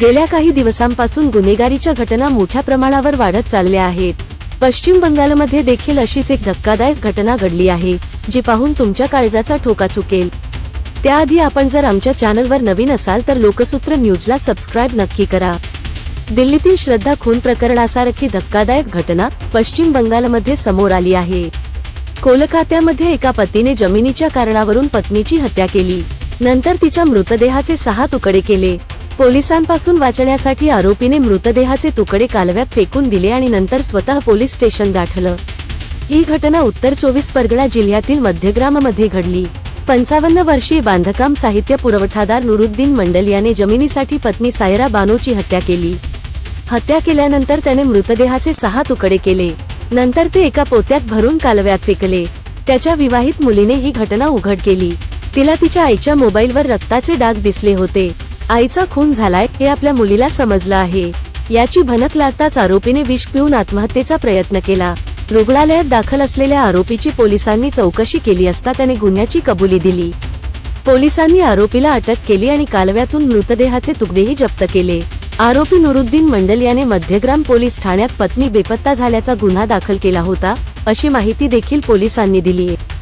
गेल्या काही दिवसांपासून गुन्हेगारीच्या घटना मोठ्या प्रमाणावर वाढत चालल्या आहेत. पश्चिम बंगालमध्ये देखील अशीच एक धक्कादायक घटना घडली आहे जी पाहून तुमच्या काळजाचा ठोका चुकेल. त्याआधी आपण जर आमच्या चॅनलवर नवीन असाल तर लोकसूत्र न्यूजला सबस्क्राईब नक्की करा. दिल्लीतील श्रद्धा खून प्रकरणासारखी धक्कादायक घटना पश्चिम बंगालमध्ये समोर आली आहे. कोलकात्यामध्ये एका पतीने जमिनीच्या कारणावरून पत्नीची हत्या केली. नंतर तिच्या मृतदेहाचे सहा तुकडे केले. पोलिसांपासून वाचण्यासाठी आरोपीने मृतदेहाचे तुकडे कालव्यात फेकून दिले आणि नंतर स्वतः पोलीस स्टेशन गाठलं. ही घटना उत्तर चोवीस परगणा जिल्ह्यातील मध्यग्राममध्ये घडली. पंचावन्न वर्षीय बांधकाम साहित्य पुरवठादार नुरुद्दीन मंडल याने जमिनीसाठी पत्नी सायरा बानोची हत्या केली. हत्या केल्यानंतर त्याने मृतदेहाचे सहा तुकडे केले. नंतर ते एका पोत्यात भरून कालव्यात फेकले. त्याच्या विवाहित मुलीने ही घटना उघड केली. तिला तिच्या आईच्या मोबाईलवर रक्ताचे डाग दिसले होते. आईचा खून झालाय हे आपल्या मुलीला समजलं आहे. याची भनक लागताच आरोपीने विष पिऊन आत्महत्येचा प्रयत्न केला. रुग्णालयात दाखल असलेल्या आरोपीची पोलिसांनी चौकशी केली असता त्याने गुन्ह्याची कबुली दिली. पोलिसांनी आरोपीला अटक केली आणि कालव्यातून मृतदेहाचे तुकडेही जप्त केले. आरोपी नुरुद्दीन मंडल याने मध्यग्राम पोलीस ठाण्यात पत्नी बेपत्ता झाल्याचा गुन्हा दाखल केला होता अशी माहिती देखील पोलिसांनी दिली आहे.